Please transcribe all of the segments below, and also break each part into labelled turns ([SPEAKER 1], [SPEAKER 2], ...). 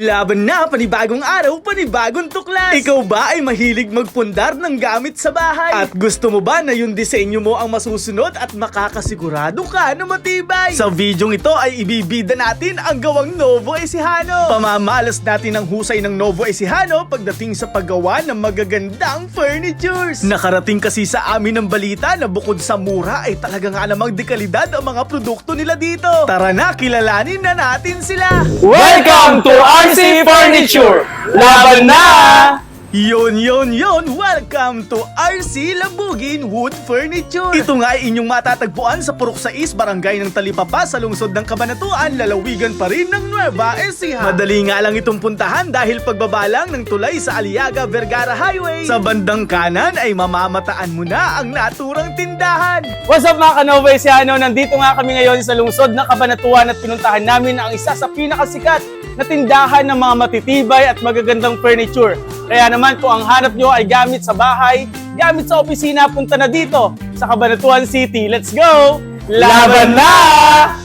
[SPEAKER 1] Laban na, panibagong araw, panibagong tuklas! Ikaw ba ay mahilig magpundar ng gamit sa bahay? At gusto mo ba na yung disenyo mo ang masusunod at makakasigurado ka na matibay? Sa videong ito ay ibibida natin ang gawang Novo Ecijano. Pamamalas natin ang husay ng Novo Ecijano pagdating sa paggawa ng magagandang furnitures. Nakarating kasi sa amin ng balita na bukod sa mura ay talaga nga namang dekalidad ang mga produkto nila dito. Tara na, kilalanin na natin sila!
[SPEAKER 2] Welcome to RC Furniture! Laban na!
[SPEAKER 1] Yon, yon, yon! Welcome to RC Labugin Wood Furniture! Ito nga ay inyong matatagpuan sa Purok 6, Barangay ng Talipapa sa lungsod ng Kabanatuan, lalawigan pa rin ng Nueva Ecija. Madali nga lang itong puntahan dahil pagbabalang ng tulay sa Aliaga Vergara Highway. Sa bandang kanan ay mamamataan mo na ang naturang tindahan.
[SPEAKER 2] What's up mga Kanovay Siano? Nandito nga kami ngayon sa lungsod ng Kabanatuan at pinuntahan namin ang isa sa pinakasikat na tindahan ng mga matitibay at magagandang furniture. Kaya naman kung ang hanap nyo ay gamit sa bahay, gamit sa opisina, punta na dito sa Kabanatuan City. Let's go! Laban na!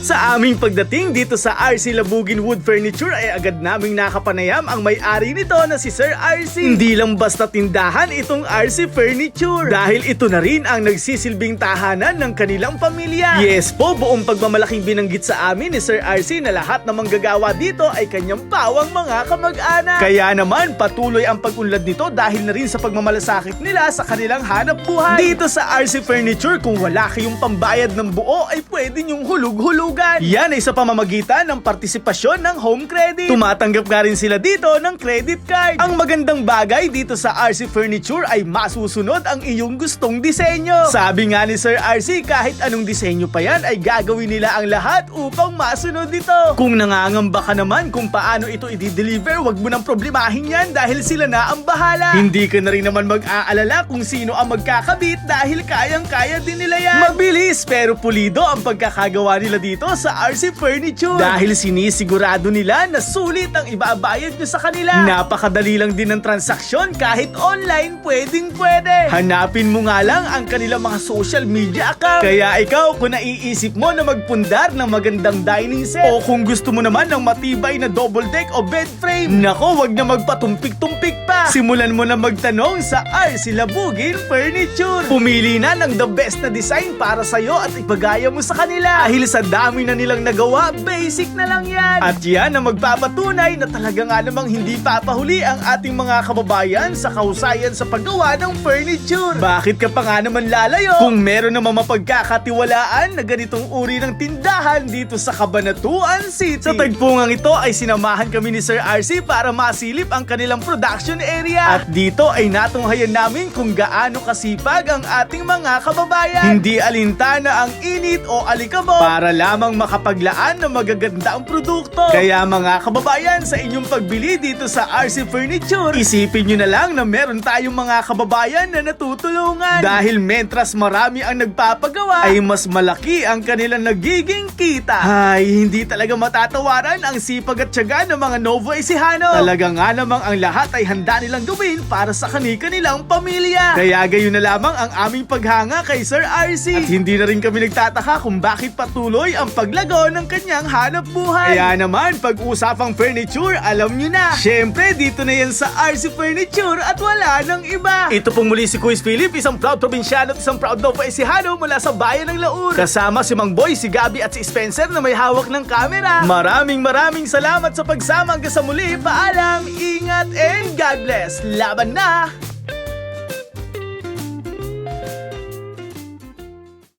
[SPEAKER 1] Sa aming pagdating dito sa RC Labugin Wood Furniture ay agad naming nakapanayam ang may-ari nito na si Sir RC. Hindi lang basta tindahan itong RC Furniture dahil ito na rin ang nagsisilbing tahanan ng kanilang pamilya. Yes po, buong pagmamalaking binanggit sa amin ni Sir RC na lahat ng manggagawa dito ay kanyang pawang mga kamag-anak. Kaya naman patuloy ang pag-unlad nito dahil na rin sa pagmamalasakit nila sa kanilang hanap buhay. Dito sa RC Furniture kung wala kayong pambayad ng buo ay pwede nyong hulug-hulugan. Yan ay sa pamamagitan ng partisipasyon ng home credit. Tumatanggap nga rin sila dito ng credit card. Ang magandang bagay dito sa RC Furniture ay masusunod ang iyong gustong disenyo. Sabi nga ni Sir RC kahit anong disenyo pa yan ay gagawin nila ang lahat upang masunod ito. Kung nangangamba ka naman kung paano ito i-deliver, wag mo nang problemahin yan dahil sila na ang bahala. Hindi ka na rin naman mag-aalala kung sino ang magkakabit dahil kayang-kaya din nila yan. Mabilis pero pulido ang pagkakagawa nila dito sa RC Furniture. Dahil sinisigurado nila na sulit ang ibaabayad nyo sa kanila. Napakadali lang din ng transaksyon kahit online pwedeng pwede. Hanapin mo nga lang ang kanilang mga social media account. Kaya ikaw kung naiisip mo na magpundar ng magandang dining set o kung gusto mo naman ng matibay na double deck o bed frame, nako wag na magpatumpik-tumpik pa. Simulan mo na magtanong sa RC Labugin Furniture. Pumili na ng the best na design para sa'yo at ipagaya mo sa kanila. Dahil sa dami na nilang nagawa, basic na lang yan. At yan ang magpapatunay na talaga nga namang hindi papahuli ang ating mga kababayan sa kahusayan sa paggawa ng furniture. Bakit ka pa nga naman lalayo? Kung meron naman mapagkakatiwalaan na ganitong uri ng tindahan dito sa Cabanatuan City. Sa tagpungang ito ay sinamahan kami ni Sir RC para masilip ang kanilang production area. At dito ay natunghayan namin kung gaano kasipag ang ating mga kababayan. Hindi alintana ang init o alikabok para lamang makapaglaan ng magaganda ang produkto. Kaya mga kababayan, sa inyong pagbili dito sa RC Furniture, isipin nyo na lang na meron tayong mga kababayan na natutulungan. Dahil mentras marami ang nagpapagawa, ay mas malaki ang kanilang nagiging kita. Ay, hindi talaga matatawaran ang sipag at tiyaga ng mga Novo Ecijano. Talaga nga namang ang lahat ay handa nilang gawin para sa kani-kanilang pamilya. Kaya gayon na lamang ang aming paghanga kay Sir RC. At hindi na rin kami nagtataka kung bakit patuloy ang paglago ng kanyang hanap buhay. Kaya naman, pag-usapang furniture, alam nyo na. Siyempre, dito na yan sa RC Furniture at wala nang iba. Ito pong muli si Quiz Philip, isang proud probinsyano at isang proud Novo Ecijano mula sa bayan ng Laur. Kasama si Mang Boy, si Gabi at si Spencer na may hawak ng camera. Maraming maraming salamat sa pagsama hanggang sa muli. Paalam, ingat and God bless. Laban na!